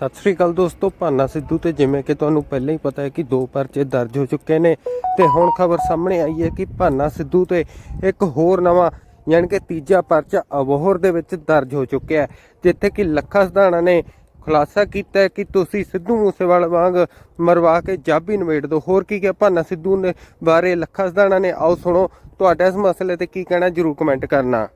ਸਤਿ ਸ੍ਰੀ ਅਕਾਲ ਦੋਸਤੋ, ਭਾਨਾ ਸਿੱਧੂ ਤੇ ਜਿਵੇਂ ਕਿ ਤੁਹਾਨੂੰ ਪਹਿਲਾਂ ਹੀ ਪਤਾ ਹੈ ਕਿ ਦੋ ਪਰਚੇ ਦਰਜ ਹੋ ਚੁੱਕੇ ਨੇ ਤੇ ਹੁਣ ਖਬਰ ਸਾਹਮਣੇ ਆਈ ਹੈ ਕਿ ਭਾਨਾ ਸਿੱਧੂ ਤੇ ਇੱਕ ਹੋਰ ਨਵਾਂ, ਯਾਨੀ ਕਿ ਤੀਜਾ ਪਰਚਾ ਅਬੋਹਰ ਦੇ ਵਿੱਚ ਦਰਜ ਹੋ ਚੁੱਕਿਆ ਹੈ, ਜਿੱਥੇ ਕਿ ਲੱਖਾ ਸਧਾਣਾ ਨੇ ਖੁਲਾਸਾ ਕੀਤਾ ਹੈ ਕਿ ਤੁਸੀਂ ਸਿੱਧੂ ਮੂਸੇਵਾਲਾ ਵਾਂਗ ਮਰਵਾ ਕੇ ਜਾਬੀ ਨਵੇੜ ਦਿਓ। ਹੋਰ ਕੀ ਕਿਹਾ ਭਾਨਾ ਸਿੱਧੂ ਨੇ ਬਾਰੇ? ਲੱਖਾ ਸਧਾਣਾ ਨੇ, ਆਓ ਸੁਣੋ, ਤੁਹਾਡਾ ਇਸ ਮਸਲੇ ਤੇ ਕੀ ਕਹਿਣਾ, ਜਰੂਰ ਕਮੈਂਟ ਕਰਨਾ।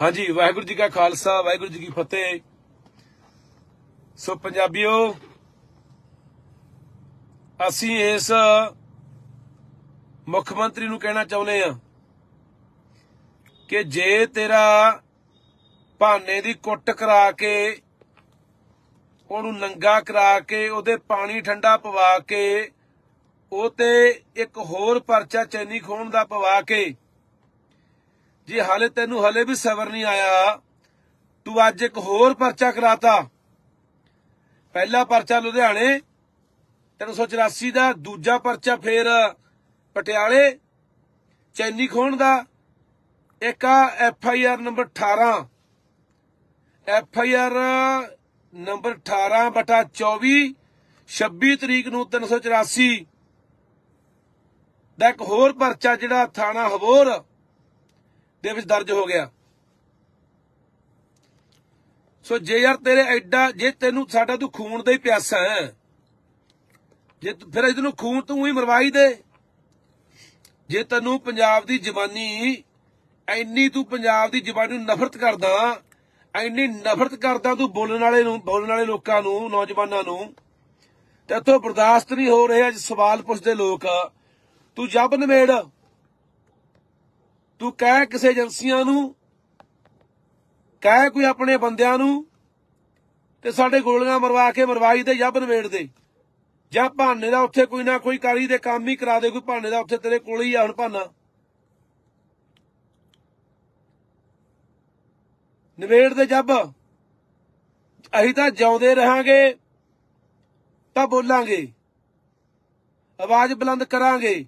ਹਾਂਜੀ, ਵਾਹਿਗੁਰੂ ਜੀ ਕਾ ਖਾਲਸਾ, ਵਾਹਿਗੁਰੂ ਜੀ ਕੀ ਫਤਿਹ। ਸੋ ਪੰਜਾਬੀਓ, ਅਸੀਂ ਇਸ ਮੁੱਖ ਮੰਤਰੀ ਨੂੰ ਕਹਿਣਾ ਚਾਹੁੰਦੇ ਆ ਕਿ ਜੇ ਤੇਰਾ ਭਾਨੇ ਦੀ ਕੁੱਟ ਕਰਾ ਕੇ, ਉਹਨੂੰ ਨੰਗਾ ਕਰਾ ਕੇ, ਉਹਦੇ ਪਾਣੀ ਠੰਡਾ ਪਵਾ ਕੇ, ਉਹ ਤੇ ਇੱਕ ਹੋਰ ਪਰਚਾ ਚੈਨੀ ਖੋਣ ਦਾ ਪਵਾ ਕੇ ਜੇ, ਹਾਲੇ ਤੈਨੂੰ ਹਲੇ ਵੀ ਸਬਰ ਨਹੀਂ ਆਇਆ। ਤੂੰ ਅੱਜ ਇੱਕ ਹੋਰ ਪਰਚਾ ਕਰਾਤਾ। ਪਹਿਲਾ ਪਰਚਾ ਲੁਧਿਆਣੇ 384 ਦਾ, ਦੂਜਾ ਪਰਚਾ ਫੇਰ ਪਟਿਆਲੇ, ਚੈਨੀ ਖੋਣ ਦਾ। ਇੱਕ ਆ F I R number 18 F I R number 18 ਬਟਾ 24 26 ਤਰੀਕ ਨੂੰ 384 ਦਾ ਇੱਕ ਹੋਰ ਪਰਚਾ ਜਿਹੜਾ ਥਾਣਾ ਹਬੋਰ ਦੇ ਵਿੱਚ ਦਰਜ ਹੋ ਗਿਆ। ਸੋ ਜੇ ਯਾਰ ਤੇਰੇ ਐਡਾ, ਜੇ ਤੈਨੂੰ ਸਾਡਾ ਤੂੰ ਖੂਨ ਦਾ ਹੀ ਪਿਆਸਾ ਹੈ, ਜੇ ਤੂੰ- ਫਿਰ ਇਹਨੂੰ ਖੂਨ ਤੂੰ ਹੀ ਮਰਵਾਈ ਦੇ। ਜੇ ਤੈਨੂੰ ਪੰਜਾਬ ਦੀ ਜਵਾਨੀ, ਐਨੀ ਤੂੰ ਪੰਜਾਬ ਦੀ ਜਵਾਨੀ ਨੂੰ ਨਫ਼ਰਤ ਕਰਦਾ, ਐਨੀ ਨਫ਼ਰਤ ਕਰਦਾ ਤੂੰ ਬੋਲਣ ਵਾਲੇ ਨੂੰ ਬੋਲਣ ਵਾਲੇ ਲੋਕਾਂ ਨੂੰ, ਨੌਜਵਾਨਾਂ ਨੂੰ, ਤੇ ਇਥੋਂ ਬਰਦਾਸ਼ਤ ਨਹੀਂ ਹੋ ਰਿਹਾ ਅੱਜ ਸਵਾਲ ਪੁੱਛਦੇ ਲੋਕ, ਤੂੰ ਜੱਬ ਨਵੇੜ ਤੂੰ ਕਹਿ ਕਿਸੇ ਏਜੰਸੀਆਂ ਨੂੰ, ਕਹਿ ਕੋਈ ਆਪਣੇ ਬੰਦਿਆਂ ਨੂੰ ਤੇ ਸਾਡੇ ਗੋਲੀਆਂ ਮਰਵਾ ਕੇ ਮਰਵਾਈ ਦੇ ਜੱਬ ਨਵੇੜ ਦੇ। ਜਾਂ ਭਾਨੇ ਦਾ ਉੱਥੇ ਕੋਈ ਨਾ ਕੋਈ ਕਰੀ ਦੇ ਕੰਮ ਹੀ ਕਰਾ ਦੇ, ਕੋਈ ਭਾਨੇ ਦਾ ਉੱਥੇ ਤੇਰੇ ਕੋਲ ਹੀ ਆ ਹੁਣ ਭਾਨਾ। ਨਵੇੜ ਦੇ ਜੱਬ। ਅਸੀਂ ਤਾਂ ਜਿਉਂਦੇ ਰਹਾਂਗੇ, ਤਾਂ ਬੋਲਾਂਗੇ। ਆਵਾਜ਼ ਬੁਲੰਦ ਕਰਾਂਗੇ।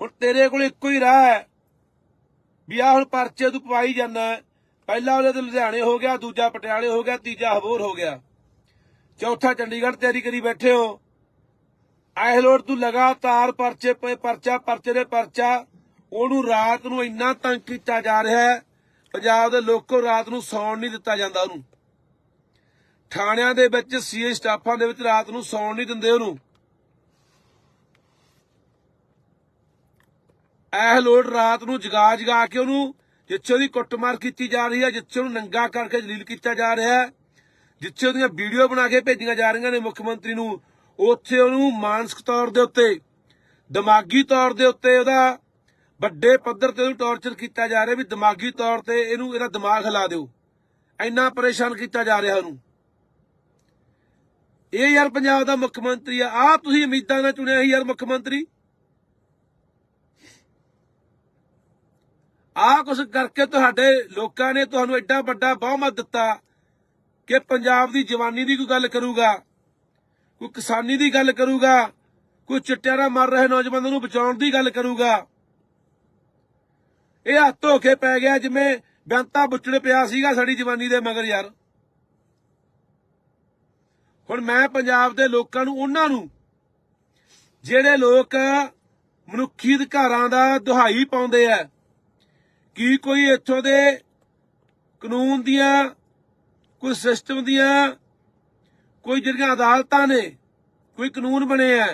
ਹੁਣ ਤੇਰੇ ਕੋਲ ਇੱਕੋ ਹੀ ਰਾਹ ਹੈ। ਵੀ ਆਹ ਹੁਣ ਪਰਚੇ ਤੂੰ ਪਵਾਈ ਜਾਂਦਾ ਪਹਿਲਾ ਉਹਦੇ ਤੇ ਲੁਧਿਆਣੇ ਹੋ ਗਿਆ, ਦੂਜਾ ਪਟਿਆਲੇ ਹੋ ਗਿਆ, ਤੀਜਾ ਹਬੋਰ ਹੋ ਗਿਆ। ਚੌਥਾ ਚੰਡੀਗੜ੍ਹ ਤਿਆਰੀ ਕਰੀ ਬੈਠੇ ਹੋ। ਆਏ ਲੋੜ ਤੂੰ ਲਗਾਤਾਰ ਪਰਚੇ ਪਏ, ਪਰਚਾ, ਪਰਚੇ ਦੇ ਪਰਚਾ। ਉਹਨੂੰ ਰਾਤ ਨੂੰ ਇੰਨਾ ਤੰਗ ਕੀਤਾ ਜਾ ਰਿਹਾ ਹੈ, ਪੰਜਾਬ ਦੇ ਲੋਕੋ ਰਾਤ ਨੂੰ ਸੌਣ ਨਹੀਂ ਦਿੱਤਾ ਜਾਂਦਾ ਉਹਨੂੰ। ਥਾਣਿਆਂ ਦੇ ਵਿੱਚ ਸੀਏ ਸਟਾਫਾਂ ਦੇ ਵਿੱਚ ਰਾਤ ਨੂੰ ਸੌਣ ਨਹੀਂ ਦਿੰਦੇ ਉਹਨੂੰ। ਇਹ ਲੋੜ ਰਾਤ ਨੂੰ ਜਗਾ ਜਗਾ ਕੇ ਉਹਨੂੰ, ਜਿੱਥੇ ਉਹਦੀ ਕੁੱਟਮਾਰ ਕੀਤੀ ਜਾ ਰਹੀ ਹੈ, ਜਿੱਥੇ ਉਹਨੂੰ ਨੰਗਾ ਕਰਕੇ ਜਲੀਲ ਕੀਤਾ ਜਾ ਰਿਹਾ ਹੈ, ਜਿੱਥੇ ਉਹਦੀਆਂ ਵੀਡੀਓ ਬਣਾ ਕੇ ਭੇਜੀਆਂ ਜਾ ਰਹੀਆਂ ਨੇ ਮੁੱਖ ਮੰਤਰੀ ਨੂੰ, ਉੱਥੇ ਉਹਨੂੰ ਮਾਨਸਿਕ ਤੌਰ ਦੇ ਉੱਤੇ, ਦਿਮਾਗੀ ਤੌਰ ਦੇ ਉੱਤੇ ਉਹਦਾ ਵੱਡੇ ਪੱਧਰ ਤੇ ਉਹਨੂੰ ਟੌਰਚਰ ਕੀਤਾ ਜਾ ਰਿਹਾ ਵੀ ਦਿਮਾਗੀ ਤੌਰ ਤੇ ਇਹਨੂੰ ਇਹਦਾ ਦਿਮਾਗ ਹਿਲਾ ਦਿਓ। ਇੰਨਾ ਪਰੇਸ਼ਾਨ ਕੀਤਾ ਜਾ ਰਿਹਾ ਉਹਨੂੰ। ਇਹ ਯਾਰ ਪੰਜਾਬ ਦਾ ਮੁੱਖ ਮੰਤਰੀ ਆ। ਆ ਤੁਸੀਂ ਉਮੀਦਾਂ ਨਾਲ ਚੁਣਿਆ ਸੀ ਯਾਰ ਮੁੱਖ ਮੰਤਰੀ। ਆਹ ਕੁਛ ਕਰਕੇ ਤੁਹਾਡੇ ਲੋਕਾਂ ਨੇ ਤੁਹਾਨੂੰ ਐਡਾ ਵੱਡਾ ਬਹੁਮਤ ਦਿੱਤਾ ਕਿ ਪੰਜਾਬ ਦੀ ਜਵਾਨੀ ਦੀ ਕੋਈ ਗੱਲ ਕਰੂਗਾ, ਕੋਈ ਕਿਸਾਨੀ ਦੀ ਗੱਲ ਕਰੂਗਾ, ਕੋਈ ਚਿੱਟਿਆਂ ਨਾਲ ਮਰ ਰਹੇ ਨੌਜਵਾਨਾਂ ਨੂੰ ਬਚਾਉਣ ਦੀ ਗੱਲ ਕਰੂਗਾ। ਇਹ ਹੱਥ ਧੋ ਕੇ ਪੈ ਗਿਆ ਜਿਵੇਂ ਬੈਂਤਾ ਬੁੱਚੜ ਪਿਆ ਸੀਗਾ ਸਾਡੀ ਜਵਾਨੀ ਦੇ ਮਗਰ ਯਾਰ। ਹੁਣ ਮੈਂ ਪੰਜਾਬ ਦੇ ਲੋਕਾਂ ਨੂੰ, ਉਹਨਾਂ ਨੂੰ, ਜਿਹੜੇ ਲੋਕ ਮਨੁੱਖੀ ਅਧਿਕਾਰਾਂ ਦਾ ਦੁਹਾਈ ਪਾਉਂਦੇ ਆ ਕੀ ਕੋਈ ਇੱਥੋਂ ਦੇ ਕਾਨੂੰਨ ਦੀਆਂ, ਕੋਈ ਸਿਸਟਮ ਦੀਆਂ, ਕੋਈ ਜਿਹੜੀਆਂ ਅਦਾਲਤਾਂ ਨੇ, ਕੋਈ ਕਾਨੂੰਨ ਬਣੇ ਆ,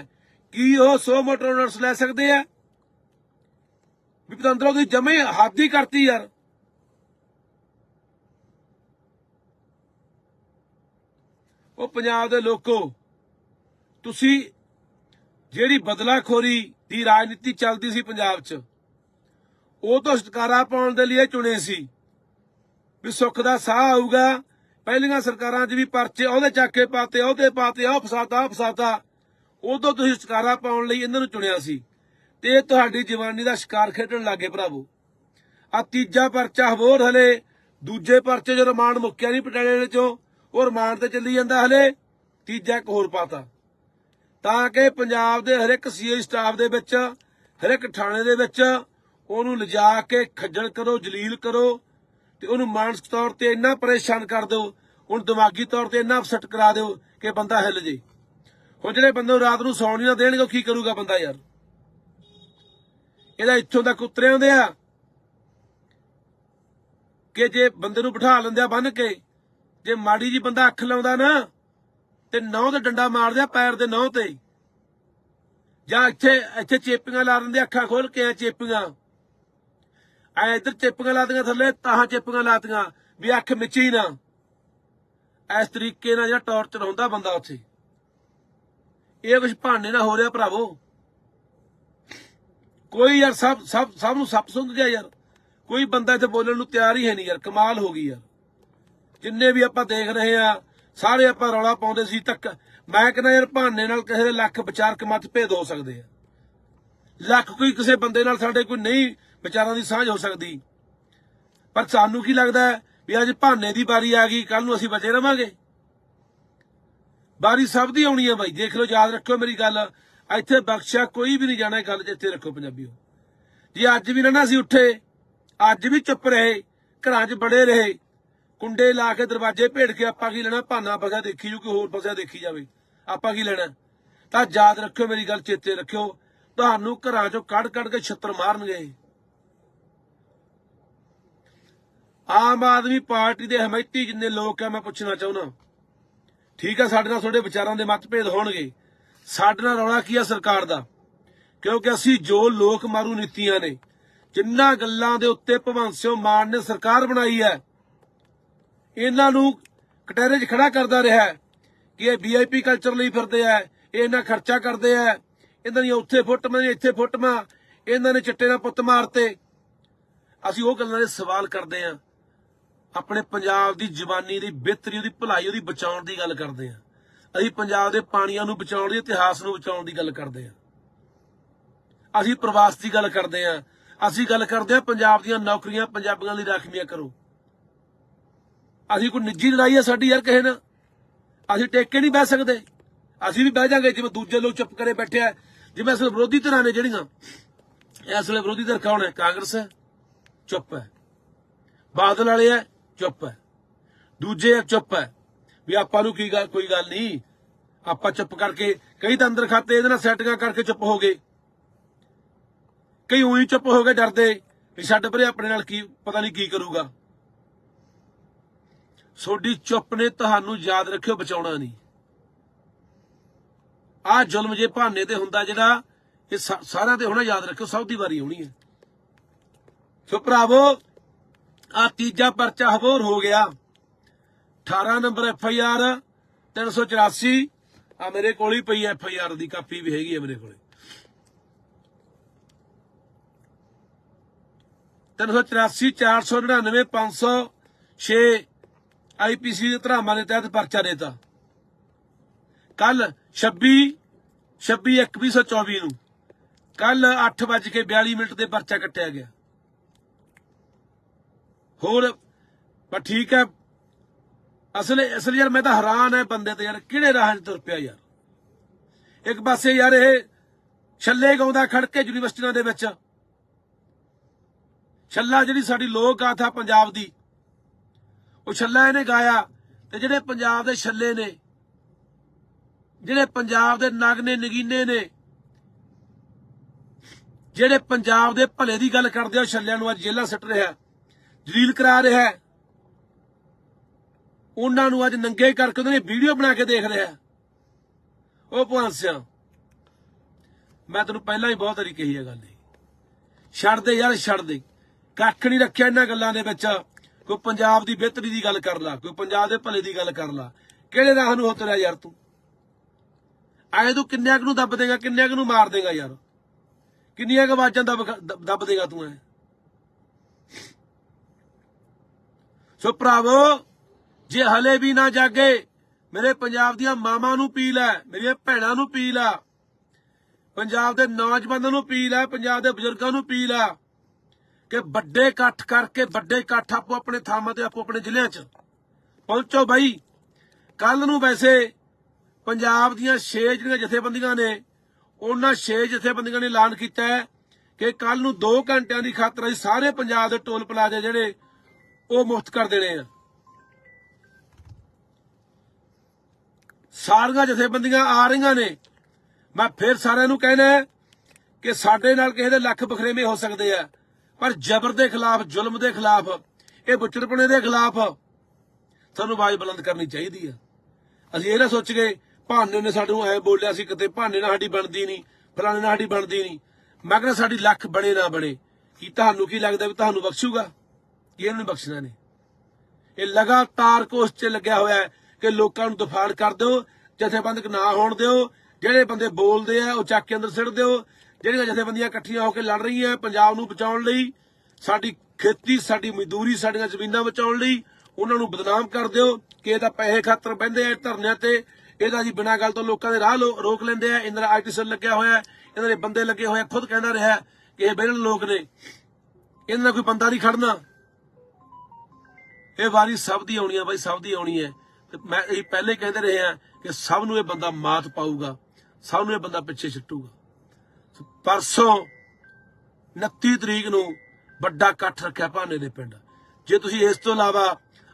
ਕੀ ਉਹ 100 ਮੋਟਰ ਓਨਰਸ ਲੈ ਸਕਦੇ ਆ? ਵੀ ਪਤੰਦਰੋਂ ਦੀ ਜਮੇ ਹੱਦ ਹੀ ਕਰਤੀ ਯਾਰ। ਉਹ ਪੰਜਾਬ ਦੇ ਲੋਕੋ, ਤੁਸੀਂ ਜਿਹੜੀ ਬਦਲਾਖੋਰੀ ਦੀ ਰਾਜਨੀਤੀ ਚੱਲਦੀ ਸੀ ਪੰਜਾਬ 'ਚ ਉਹ ਤੋਂ ਛੁਟਕਾਰਾ ਪਾਉਣ ਦੇ ਲਈ ਚੁਣੇ ਸੀ ਵੀ ਸੁੱਖ ਦਾ ਸਾਹ ਆਊਗਾ। ਪਹਿਲੀਆਂ ਸਰਕਾਰਾਂ 'ਚ ਵੀ ਪਰਚੇ ਉਹਦੇ ਚੱਕ ਕੇ ਪਾਤੇ, ਉਹਦੇ ਪਾਤੇ ਉਹ ਫਸਾਤਾ ਉਹ ਫਸਾਤਾ। ਉਦੋਂ ਤੁਸੀਂ ਛੁਟਕਾਰਾ ਪਾਉਣ ਲਈ ਇਹਨਾਂ ਨੂੰ ਚੁਣਿਆ ਸੀ। ਤੇ ਇਹ ਤੁਹਾਡੀ ਜਵਾਨੀ ਦਾ ਸ਼ਿਕਾਰ ਖੇਡਣ ਲੱਗੇ ਭਰਾਵੋ। ਆ ਤੀਜਾ ਪਰਚਾ ਹੋਰ ਹਲੇ, ਦੂਜੇ ਪਰਚੇ ਜੋ ਰਿਮਾਂਡ ਮੁੱਕਿਆ ਨਹੀਂ ਪਟਿਆਲੇ ਚੋਂ, ਉਹ ਰਿਮਾਂਡ ਤੇ ਚੱਲੀ ਜਾਂਦਾ ਹਲੇ, ਤੀਜਾ ਇੱਕ ਹੋਰ ਪਾਤਾ। ਤਾਂ ਕਿ ਪੰਜਾਬ ਦੇ ਹਰ ਇੱਕ ਸੀਏ ਸਟਾਫ ਦੇ ਵਿੱਚ ਹਰ ਇੱਕ ਥਾਣੇ ਦੇ ਵਿੱਚ ਉਹਨੂੰ ਲਿਜਾ ਕੇ ਖੱਜਲ ਕਰੋ, ਜਲੀਲ ਕਰੋ ਤੇ ਉਹਨੂੰ ਮਾਨਸਿਕ ਤੌਰ ਤੇ ਇੰਨਾ ਪਰੇਸ਼ਾਨ ਕਰ ਦਿਓ ਉਹਨੂੰ ਦਿਮਾਗੀ ਤੌਰ ਤੇ ਇੰਨਾ ਅਪਸੈਟ ਕਰਾ ਦਿਓ ਕਿ ਬੰਦਾ ਹਿੱਲ ਜੇ। ਹੁਣ ਜਿਹੜੇ ਬੰਦੇ ਨੂੰ ਰਾਤ ਨੂੰ ਸੌਣ ਨਹੀਂ ਨਾ ਦੇਣਗੇ, ਉਹ ਕੀ ਕਰੂਗਾ ਬੰਦਾ ਯਾਰ? ਇਹਦਾ ਇੱਥੋਂ ਤੱਕ ਉਤਰੇ ਹੁੰਦੇ ਆ ਕਿ ਜੇ ਬੰਦੇ ਨੂੰ ਬਿਠਾ ਲੈਂਦੇ ਆ ਬੰਨ ਕੇ, ਜੇ ਮਾੜੀ ਜੀ ਬੰਦਾ ਅੱਖ ਲਾਉਂਦਾ ਨਾ, ਤੇ ਨਹੁੰ ਤੇ ਡੰਡਾ ਮਾਰਦੇ ਆ ਪੈਰ ਦੇ ਨਹੁੰ ਤੇ। ਜਾਂ ਇੱਥੇ ਇੱਥੇ ਚੇਪੀਆਂ ਲਾ ਦਿੰਦੇ ਅੱਖਾਂ ਖੋਲ ਕੇ ਆ ਚੇਪੀਆਂ। ਐ ਇੱਧਰ ਚੇਪੀਆਂ ਲਾਤੀਆਂ ਥੱਲੇ, ਤਾਂ ਚੇਪੀਆਂ ਲਾਤੀਆਂ, ਵੀ ਅੱਖ ਮਿਚੀ ਨਾ। ਇਸ ਤਰੀਕੇ ਨਾਲ ਜਿਹੜਾ ਟੌਰਚਰ ਹੁੰਦਾ ਬੰਦਾ ਉੱਥੇ। ਇਹ ਕੁਝ ਭਾਣੇ ਨਾਲ ਹੋ ਰਿਹਾ ਭਰਾਵੋ। ਕੋਈ ਯਾਰ ਸਭ ਸਭ ਸਭ ਨੂੰ ਸੱਪ ਸੁੰਘ ਗਿਆ ਯਾਰ। ਕੋਈ ਬੰਦਾ ਇੱਥੇ ਬੋਲਣ ਨੂੰ ਤਿਆਰ ਹੀ ਹੈ ਨਹੀਂ ਯਾਰ, ਕਮਾਲ ਹੋ ਗਈ ਯਾਰ। ਜਿੰਨੇ ਵੀ ਆਪਾਂ ਦੇਖ ਰਹੇ ਆ, ਸਾਰੇ ਆਪਾਂ ਰੌਲਾ ਪਾਉਂਦੇ ਸੀ ਤੱਕ ਮੈਂ ਕਹਿੰਦਾ ਯਾਰ ਭਾਨੇ ਨਾਲ ਕਿਸੇ ਦੇ ਲੱਖ ਵਿਚਾਰਕ ਮਤਭੇਦ ਹੋ ਸਕਦੇ ਆ। ਲੱਖ ਕੋਈ ਕਿਸੇ ਬੰਦੇ ਨਾਲ ਸਾਡੇ ਕੋਈ ਨਹੀਂ ਵਿਚਾਰਾਂ ਦੀ ਸਾਂਝ ਹੋ ਸਕਦੀ। ਪਰ ਸਾਨੂੰ ਕੀ ਲੱਗਦਾ ਵੀ ਅੱਜ ਭਾਨੇ ਦੀ ਵਾਰੀ ਆ ਗਈ ਕੱਲ ਨੂੰ ਅਸੀਂ ਬਚੇ ਰਵਾਂਗੇ? ਵਾਰੀ ਸਭ ਦੀ ਆਉਣੀ ਹੈ ਬਾਈ, ਦੇਖ ਲਓ, ਯਾਦ ਰੱਖਿਓ ਮੇਰੀ ਗੱਲ। ਇੱਥੇ ਬਖਸ਼ਿਆ ਕੋਈ ਵੀ ਨਹੀਂ ਜਾਣਾ, ਇਹ ਗੱਲ ਜਿੱਥੇ ਰੱਖੋ ਪੰਜਾਬੀਓ। ਜੇ ਅੱਜ ਵੀ ਨਾ ਅਸੀਂ ਉੱਠੇ, ਅੱਜ ਵੀ ਚੁੱਪ ਰਹੇ, ਘਰਾਂ 'ਚ ਬੜੇ ਰਹੇ, ਕੁੰਡੇ ਲਾ ਕੇ ਦਰਵਾਜ਼ੇ ਭੇੜ ਕੇ ਆਪਾਂ ਕੀ ਲੈਣਾ? ਭਾਨਾ ਫਸਿਆ ਦੇਖੀ ਜੂ ਕੋਈ ਹੋਰ ਫਸਿਆ ਦੇਖੀ ਜਾਵੇ। ਆਪਾਂ ਕੀ ਲੈਣਾ? ਤਾਂ ਯਾਦ ਰੱਖਿਓ ਮੇਰੀ ਗੱਲ, ਚੇਤੇ ਰੱਖਿਓ, ਤੁਹਾਨੂੰ ਘਰਾਂ 'ਚੋਂ ਕੱਢ ਕੱਢ ਕੇ ਛੱਤਰ ਮਾਰਨਗੇ। ਆਮ ਆਦਮੀ ਪਾਰਟੀ ਦੇ ਹਮਾਇਤੀ ਜਿੰਨੇ ਲੋਕ ਆ, ਮੈਂ ਪੁੱਛਣਾ ਚਾਹੁੰਦਾ। ਠੀਕ ਆ, ਸਾਡੇ ਨਾਲ ਤੁਹਾਡੇ ਵਿਚਾਰਾਂ ਦੇ ਮਤਭੇਦ ਹੋਣਗੇ। ਸਾਡੇ ਨਾਲ ਰੌਲਾ ਕੀ ਆ ਸਰਕਾਰ ਦਾ? ਕਿਉਂਕਿ ਅਸੀਂ ਜੋ ਲੋਕ ਮਾਰੂ ਨੀਤੀਆਂ ਨੇ, ਜਿੰਨਾ ਗੱਲਾਂ ਦੇ ਉੱਤੇ ਭਗਵੰਤ ਸਿੰਘ ਮਾਨ ਨੇ ਸਰਕਾਰ ਬਣਾਈ ਹੈ, ਇਹਨਾਂ ਨੂੰ ਕਟਹਿਰੇ 'ਚ ਖੜਾ ਕਰਦਾ ਰਿਹਾ ਕਿ ਇਹ ਵੀਆਈਪੀ ਕਲਚਰ ਲਈ ਫਿਰਦੇ ਆ, ਇਹ ਇਹਨਾਂ ਖਰਚਾ ਕਰਦੇ ਆ, ਇਹਨਾਂ ਦੀਆਂ ਉੱਥੇ ਫੁੱਟਮਾਂ ਦੀਆਂ ਇੱਥੇ ਫੁੱਟਮਾਂ ਇਹਨਾਂ ਨੇ ਚਿੱਟੇ ਨਾਲ ਪੁੱਤ ਮਾਰਤੇ। ਅਸੀਂ ਉਹ ਗੱਲਾਂ ਦੇ ਸਵਾਲ ਕਰਦੇ ਆ ਆਪਣੇ ਪੰਜਾਬ ਦੀ ਜਵਾਨੀ ਦੀ, ਬਿਹਤਰੀ ਉਹਦੀ, ਭਲਾਈ ਉਹਦੀ ਬਚਾਉਣ ਦੀ ਗੱਲ ਕਰਦੇ ਆ। ਅਸੀਂ ਪੰਜਾਬ ਦੇ ਪਾਣੀਆਂ ਨੂੰ ਬਚਾਉਣ ਦੀ ਇਤਿਹਾਸ ਨੂੰ ਬਚਾਉਣ ਦੀ ਗੱਲ ਕਰਦੇ ਆ। ਅਸੀਂ ਪ੍ਰਵਾਸ ਦੀ ਗੱਲ ਕਰਦੇ ਆ। ਅਸੀਂ ਗੱਲ ਕਰਦੇ ਆ, ਪੰਜਾਬ ਦੀਆਂ ਨੌਕਰੀਆਂ ਪੰਜਾਬੀਆਂ ਲਈ ਰਾਖਵੀਆਂ ਕਰੋ। ਅਸੀਂ ਕੋਈ ਨਿੱਜੀ ਲੜਾਈ ਆ ਸਾਡੀ ਯਾਰ ਕਿਸੇ ਨਾਲ। ਅਸੀਂ ਟੇਕੇ ਨਹੀਂ ਬਹਿ ਸਕਦੇ। ਅਸੀਂ ਵੀ ਬਹਿ ਜਾਾਂਗੇ, ਜਿਵੇਂ ਦੂਜੇ ਲੋਕ ਚੁੱਪ ਕਰੇ ਬੈਠੇ ਆ। ਜਿਵੇਂ ਅਸਲ ਵਿਰੋਧੀ ਧਿਰਾਂ ਨੇ ਜਿਹੜੀਆਂ ਇਸ ਵੇਲੇ ਵਿਰੋਧੀ ਧਿਰ ਕੌਣ ਹੈ? ਕਾਂਗਰਸ ਹੈ, ਚੁੱਪ ਹੈ। ਬਾਦਲ ਵਾਲੇ ਹੈ ਚੁੱਪ ਹੈ। ਦੂਜੇ ਚੁੱਪ ਹੈ ਵੀ ਆਪਾਂ ਨੂੰ ਕੀ ਗੱਲ ਕੋਈ ਗੱਲ ਨਹੀਂ। ਆਪਾਂ ਚੁੱਪ ਕਰਕੇ ਕਈ ਤਾਂ ਅੰਦਰ ਖਾਤੇ ਇਹਦੇ ਨਾਲ ਸੈਟਿੰਗਾਂ ਕਰਕੇ ਚੁੱਪ ਹੋ ਗਏ। ਕਈ ਉਹੀ ਚੁੱਪ ਹੋ ਗਏ ਡਰਦੇ ਵੀ ਛੱਡ ਪਰੇ ਆਪਣੇ ਨਾਲ ਕੀ ਪਤਾ ਨਹੀਂ ਕੀ ਕਰੂਗਾ। ਸੋਡੀ ਚੁੱਪ ਨੇ ਤੁਹਾਨੂੰ ਯਾਦ ਰੱਖਿਓ, ਬਚਾਉਣਾ ਨਹੀਂ। ਆ ਜ਼ੁਲਮ ਜੇ ਭਾਨੇ ਤੇ ਹੁੰਦਾ ਜਿਹੜਾ, ਇਹ ਸਾ- ਸਾਰਿਆਂ ਤੇ ਹੋਣਾ ਯਾਦ ਰੱਖਿਓ, ਸਭ ਦੀ ਵਾਰੀ ਆਉਣੀ ਹੈ। ਸੋ ਭਰਾਵੋ ਆ ਤੀਜਾ ਪਰਚਾ ਹਵੋਰ ਹੋ ਗਿਆ। 18 ਨੰਬਰ ਐਫ ਆਈ ਆਰ 384 ਆ ਮੇਰੇ ਕੋਲ ਹੀ ਪਈ ਐਫ ਆਈ ਆਰ ਦੀ ਕਾਪੀ ਵੀ ਹੈਗੀ ਹੈ ਮੇਰੇ ਕੋਲੇ। 384 499 506 ਆਈਪੀਸੀ ਦੇ ਧਰਾਵਾਂ ਦੇ ਤਹਿਤ ਪਰਚਾ ਦੇਤਾ। ਕੱਲ 26 26 2124 ਨੂੰ। ਕੱਲ 8:42 ਮਿੰਟ ਤੇ ਪਰਚਾ ਕੱਟਿਆ ਗਿਆ। ਹੋਰ, ਪਰ ਠੀਕ ਹੈ। ਅਸਲੇ ਅਸਲ ਯਾਰ ਮੈਂ ਤਾਂ ਹੈਰਾਨ ਹੈ ਬੰਦੇ ਤੇ ਯਾਰ, ਕਿਹੜੇ ਰਾਹ 'ਚ ਤੁਰ ਪਿਆ ਯਾਰ? ਇੱਕ ਪਾਸੇ ਯਾਰ ਇਹ ਛੱਲੇ ਗਾਉਂਦਾ ਖੜ ਕੇ ਯੂਨੀਵਰਸਿਟੀਆਂ ਦੇ ਵਿੱਚ। ਛੱਲਾ ਜਿਹੜੀ ਸਾਡੀ ਲੋਕ ਗਾਥਾ ਪੰਜਾਬ ਦੀ, ਉਹ ਛੱਲਾ ਇਹਨੇ ਗਾਇਆ ਤੇ ਜਿਹੜੇ ਪੰਜਾਬ ਦੇ ਛੱਲੇ ਨੇ, ਜਿਹੜੇ ਪੰਜਾਬ ਦੇ ਨਗਨੇ ਨਗੀਨੇ ਨੇ, ਜਿਹੜੇ ਪੰਜਾਬ ਦੇ ਭਲੇ ਦੀ ਗੱਲ ਕਰਦੇ ਆ, ਉਹ ਛੱਲਿਆਂ ਨੂੰ ਅੱਜ ਜੇਲ੍ਹਾਂ ਸੱਟ ਰਿਹਾ। ਜਲੀਲ ਕਰਾ ਰਿਹਾ ਹੈ। ਉਹਨਾਂ ਨੂੰ ਅੱਜ ਨੰਗੇ ਕਰਕੇ ਉਹਨਾਂ ਨੇ ਵੀਡੀਓ ਬਣਾ ਕੇ ਦੇਖ ਰਿਹਾ ਉਹ ਭਾਂਸਿਆ ਮੈਂ ਤੈਨੂੰ ਪਹਿਲਾਂ ਹੀ ਬਹੁਤ ਵਾਰੀ ਕਹੀ ਹੈ ਗੱਲ ਇਹ। ਛੱਡ ਦੇ ਯਾਰ, ਛੱਡ ਦੇ। ਕੱਖ ਨਹੀਂ ਰੱਖਿਆ ਇਹਨਾਂ ਗੱਲਾਂ ਦੇ ਵਿੱਚ। ਕੋਈ ਪੰਜਾਬ ਦੀ ਬਿਹਤਰੀ ਦੀ ਗੱਲ ਕਰ ਲਾ, ਕੋਈ ਪੰਜਾਬ ਦੇ ਭਲੇ ਦੀ ਗੱਲ ਕਰ ਲਾ। ਕਿਹੜੇ ਰਾਹ ਨੂੰ ਉਤਰਿਆ ਯਾਰ ਤੂੰ? ਆਏ ਤੂੰ ਕਿੰਨਿਆਂ ਕੁ ਨੂੰ ਦੱਬ ਦੇਗਾ, ਕਿੰਨਿਆਂ ਕੁ ਨੂੰ ਮਾਰ ਦੇਗਾ ਯਾਰ? ਕਿੰਨੀਆਂ ਕੁ ਆਵਾਜ਼ਾਂ ਦੱਬ ਦੱਬ- ਦੱਬ ਦੇਗਾ ਤੂੰ ਐ? ਸੋ ਭਰਾਵੋ, ਜੇ ਹਲੇ ਵੀ ਨਾ ਜਾਗੇ, ਮੇਰੇ ਪੰਜਾਬ ਦੀਆਂ ਮਾਵਾਂ ਨੂੰ ਪੀ ਲੈ ਮੇਰੀਆਂ ਭੈਣਾਂ ਨੂੰ ਪੀ ਲੈ ਪੰਜਾਬ ਦੇ ਨੌਜਵਾਨਾਂ ਨੂੰ ਪੀ ਲੈ ਪੰਜਾਬ ਦੇ ਬਜ਼ੁਰਗਾਂ ਨੂੰ ਪੀ ਲੈ ਕਿ ਵੱਡੇ ਇਕੱਠ ਕਰਕੇ, ਵੱਡੇ ਇਕੱਠ ਆਪੋ ਆਪਣੇ ਥਾਵਾਂ ਤੇ, ਆਪੋ ਆਪਣੇ ਜ਼ਿਲ੍ਹਿਆਂ 'ਚ ਪਹੁੰਚੋ ਬਾਈ। ਕੱਲ ਨੂੰ ਵੈਸੇ ਪੰਜਾਬ ਦੀਆਂ 6 ਜਿਹੜੀਆਂ ਜਥੇਬੰਦੀਆਂ ਨੇ, ਉਹਨਾਂ 6 ਜਥੇਬੰਦੀਆਂ ਨੇ ਐਲਾਨ ਕੀਤਾ ਹੈ ਕਿ ਕੱਲ ਨੂੰ 2 ਘੰਟਿਆਂ ਦੀ ਖਾਤਰ ਅਸੀਂ ਸਾਰੇ ਪੰਜਾਬ ਦੇ ਟੋਲ ਪਲਾਜ਼ੇ ਜਿਹੜੇ ਉਹ ਮੁਫਤ ਕਰ ਦੇਣੇ ਆ। ਸਾਰੀਆਂ ਜਥੇਬੰਦੀਆਂ ਆ ਰਹੀਆਂ ਨੇ। ਮੈਂ ਫਿਰ ਸਾਰਿਆਂ ਨੂੰ ਕਹਿਣਾ ਹੈ ਕਿ ਸਾਡੇ ਨਾਲ ਕਿਸੇ ਦੇ ਲੱਖ ਬਖਰੇਵੇਂ ਹੋ ਸਕਦੇ ਆ, ਪਰ ਜ਼ਬਰ ਦੇ ਖਿਲਾਫ, ਜ਼ੁਲਮ ਦੇ ਖਿਲਾਫ, ਇਹ ਬੁੱਚੜਪਣੇ ਦੇ ਖਿਲਾਫ ਸਾਨੂੰ ਆਵਾਜ਼ ਬੁਲੰਦ ਕਰਨੀ ਚਾਹੀਦੀ ਆ। ਅਸੀਂ ਇਹ ਨਾ ਸੋਚ ਗਏ ਭਾਨੇ ਨੇ ਸਾਨੂੰ ਐ ਬੋਲਿਆ ਸੀ ਕਿਤੇ ਭਾਨੇ ਨਾਲ ਸਾਡੀ ਬਣਦੀ ਨਹੀਂ, ਫਲਾਣੇ ਨਾਲ ਸਾਡੀ ਬਣਦੀ ਨਹੀਂ। ਮੈਂ ਕਹਿੰਦਾ ਸਾਡੀ ਲੱਖ ਬਣੇ ਨਾ ਬਣੇ। ਕੀ ਤੁਹਾਨੂੰ ਕੀ ਲੱਗਦਾ ਵੀ ਤੁਹਾਨੂੰ ਬਖਸ਼ੂਗਾ? ਕਿ ਇਹਨਾਂ ਨੂੰ ਬਖਸ਼ਣਾ ਨੇ ਇਹ ਲਗਾਤਾਰ ਕੋਸ਼ਿਸ਼ 'ਚ ਲੱਗਿਆ ਹੋਇਆ ਹੈ ਕਿ ਲੋਕਾਂ ਨੂੰ ਦਫਾੜ ਕਰ ਦਿਓ, ਜਥੇਬੰਦਕ ਨਾ ਹੋਣ ਦਿਓ, ਜਿਹੜੇ ਬੰਦੇ ਬੋਲਦੇ ਆ, ਉਹ ਚੱਕ ਕੇ ਅੰਦਰ ਸਿੱਟ ਦਿਓ। ਜਿਹੜੀਆਂ ਜਥੇਬੰਦੀਆਂ ਇਕੱਠੀਆਂ ਹੋ ਕੇ ਲੜ ਰਹੀਆਂ, ਪੰਜਾਬ ਨੂੰ ਬਚਾਉਣ ਲਈ, ਸਾਡੀ ਖੇਤੀ, ਸਾਡੀ ਮਜ਼ਦੂਰੀ, ਸਾਡੀਆਂ ਜ਼ਮੀਨਾਂ ਬਚਾਉਣ ਲਈ, ਉਹਨਾਂ ਨੂੰ ਬਦਨਾਮ ਕਰ ਦਿਓ ਕਿ ਇਹਦਾ ਪੈਸੇ ਖਾਤਰ ਬਹਿੰਦੇ ਆ ਧਰਨਿਆਂ ਤੇ। ਇਹਦਾ ਜੀ ਬਿਨਾਂ ਗੱਲ ਤੋਂ ਲੋਕਾਂ ਦੇ ਰਾਹ ਲੋ- ਰੋਕ ਲੈਂਦੇ ਆ। ਇਹਨਾਂ ਦਾ ਆਈਟੀ ਲੱਗਿਆ ਹੋਇਆ ਇਹਨਾਂ ਦੇ ਬੰਦੇ ਲੱਗੇ ਹੋਏ ਖੁਦ ਕਹਿੰਦਾ ਰਿਹਾ ਕਿ ਇਹ ਬੇਰਲ ਲੋਕ ਨੇ। ਇਹਨਾਂ ਦਾ ਕੋਈ ਬੰਦਾ ਨਹੀਂ ਖੜਨਾ। ਇਹ ਵਾਰੀ ਸਭ ਦੀ ਆਉਣੀ ਆ ਬਾਈ, ਸਭ ਦੀ ਆਉਣੀ ਹੈ। ਤੇ ਮੈਂ ਇਹ ਪਹਿਲੇ ਕਹਿੰਦੇ ਰਹੇ ਆ ਕਿ ਸਭ ਨੂੰ ਇਹ ਬੰਦਾ ਮਾਤ ਪਾਊਗਾ, ਸਭ ਨੂੰ ਇਹ ਬੰਦਾ ਪਿੱਛੇ ਛੱਟੂਗਾ ਪਰਸੋਂ 29 ਤਰੀਕ ਨੂੰ ਵੱਡਾ ਇਕੱਠ ਰੱਖਿਆ ਭਾਨੇ ਦੇ ਪਿੰਡ। ਜੇ ਤੁਸੀਂ ਇਸ ਤੋਂ ਇਲਾਵਾ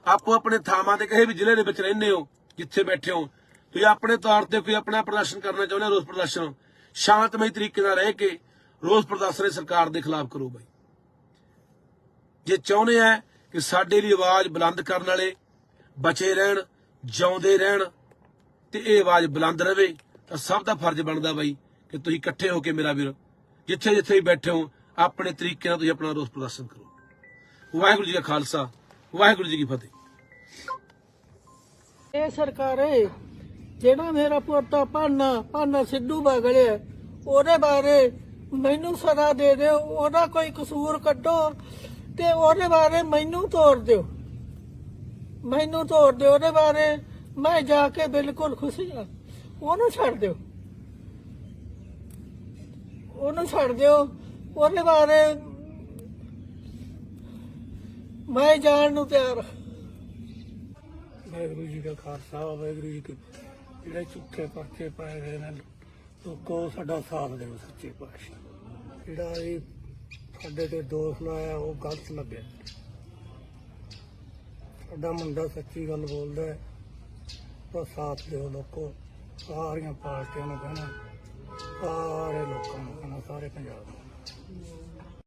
ਆਪੋ ਆਪਣੇ ਥਾਵਾਂ ਤੇ ਕਿਸੇ ਵੀ ਜ਼ਿਲ੍ਹੇ ਦੇ ਵਿੱਚ ਰਹਿੰਦੇ ਹੋ, ਜਿੱਥੇ ਬੈਠੇ ਹੋ, ਤੁਸੀਂ ਆਪਣੇ ਤੌਰ ਤੇ ਕੋਈ ਆਪਣਾ ਪ੍ਰਦਰਸ਼ਨ ਕਰਨਾ ਚਾਹੁੰਦੇ ਹੋ, ਰੋਸ ਪ੍ਰਦਰਸ਼ਨ, ਸ਼ਾਂਤਮਈ ਤਰੀਕੇ ਨਾਲ ਰਹਿ ਕੇ ਰੋਸ ਪ੍ਰਦਰਸ਼ਨ ਸਰਕਾਰ ਦੇ ਖਿਲਾਫ ਕਰੋ ਬਾਈ। ਜੇ ਚਾਹੁੰਦੇ ਆ ਕਿ ਸਾਡੇ ਲਈ ਆਵਾਜ਼ ਬੁਲੰਦ ਕਰਨ ਵਾਲੇ ਬਚੇ ਰਹਿਣ, ਜਿਉਂਦੇ ਰਹਿਣ ਤੇ ਇਹ ਆਵਾਜ਼ ਬੁਲੰਦ ਰਵੇ ਤਾਂ ਸਭ ਦਾ ਫਰਜ਼ ਬਣਦਾ ਬਾਈ ਕਿ ਤੁਸੀਂ ਇਕੱਠੇ ਹੋ ਕੇ ਮੇਰਾ ਵੀਰ ਜਿੱਥੇ ਜਿੱਥੇ ਵੀ ਬੈਠੇ ਹੋ, ਆਪਣੇ ਤਰੀਕੇ ਨਾਲ ਤੁਸੀਂ ਆਪਣਾ ਰੋਸ ਪ੍ਰਦਰਸ਼ਨ ਕਰੋ। ਵਾਹਿਗੁਰੂ ਜੀ ਕਾ ਖਾਲਸਾ, ਵਾਹਿਗੁਰੂ ਜੀ ਕੀ ਫਤਿਹ। ਇਹ ਸਰਕਾਰੇ, ਜਿਹੜਾ ਮੇਰਾ ਪੁੱਤਾ ਭਾਨਾ ਭਾਨਾ ਸਿੱਧੂ ਬਗਲਿਆ ਉਹਦੇ ਬਾਰੇ ਮੈਨੂੰ ਸਦਾ ਦੇ ਦਿਓ, ਉਹਦਾ ਕੋਈ ਕਸੂਰ ਕੱਢੋ। ਤੇ ਉਹਦੇ ਬਾਰੇ ਮੈਨੂੰ ਤੋੜ ਦਿਓ। ਮੈਨੂੰ ਤੋੜ ਦਿਓ ਉਹਦੇ ਬਾਰੇ। ਮੈਂ ਜਾ ਕੇ ਬਿਲਕੁਲ ਖੁਸ਼ੀ ਹਾਂ। ਉਹਨੂੰ ਛੱਡ ਦਿਓ। ਉਹਨੂੰ ਛੱਡ ਦਿਓ। ਉਹਦੇ ਬਾਰੇ ਮੈਂ ਜਾਣ ਨੂੰ ਤਿਆਰ ਹਾਂ। ਵਾਹਿਗੁਰੂ ਜੀ ਕਾ ਖਾਲਸਾ, ਵਾਹਿਗੁਰੂ ਜੀ ਕੀ ਜਿਹੜੇ ਝੂਠੇ ਪਰਚੇ ਪਾਏ ਗਏ ਨੇ, ਲੋਕੋ ਸਾਡਾ ਸਾਥ ਦਿਓ ਸੱਚੇ ਪਾਤਸ਼ਾਹ। ਜਿਹੜਾ ਇਹ ਸਾਡੇ ਤੇ ਦੋਸ਼ ਲਾਇਆ ਉਹ ਗਲਤ ਲੱਗਿਆ ਸਾਡਾ ਮੁੰਡਾ ਸੱਚੀ ਗੱਲ ਬੋਲਦਾ ਹੈ, ਤਾਂ ਸਾਥ ਦਿਓ ਲੋਕੋ। ਸਾਰੀਆਂ ਪਾਰਟੀਆਂ ਨੂੰ ਕਹਿਣਾ, ਸਾਰੇ ਲੋਕਾਂ ਨੂੰ ਕਹਿਣਾ, ਸਾਰੇ ਪੰਜਾਬ ਨੂੰ।